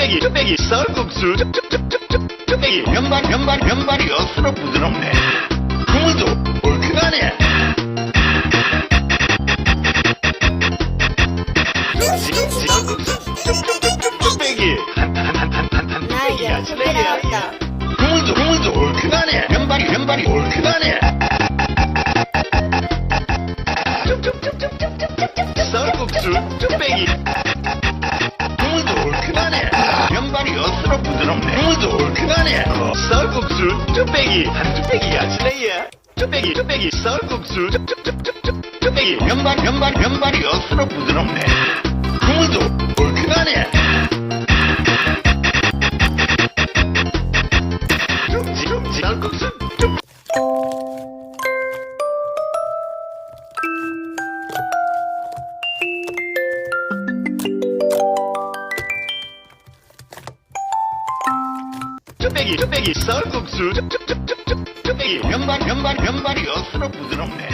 쭈빼기 쭈빼기 쌀국수 쭈- 쭈빼기 면발 면발 면발이 억수로 부드럽네 국물도 얼큰하네 쭈- 쭈빼기 한한한한한 나 이제 학교 나왔다. 국물도 국물도 얼큰하네 면발이 면발이 얼큰하네 쌀국수 쭈빼기 국물도 얼큰하네 쌀국수 쭈빼기 한 쭈빼기가 아니네 쭈빼기 쭈빼기 쌀국수 쭈빼기. 면발 면발 면발이 억수로 부드럽네. 국물도 얼큰하네 지금 쌀국수 쭈 쭈빼기 쭈빼기 쌀국수 쭈빼기 면발 면발 면발이 억수로 부드럽네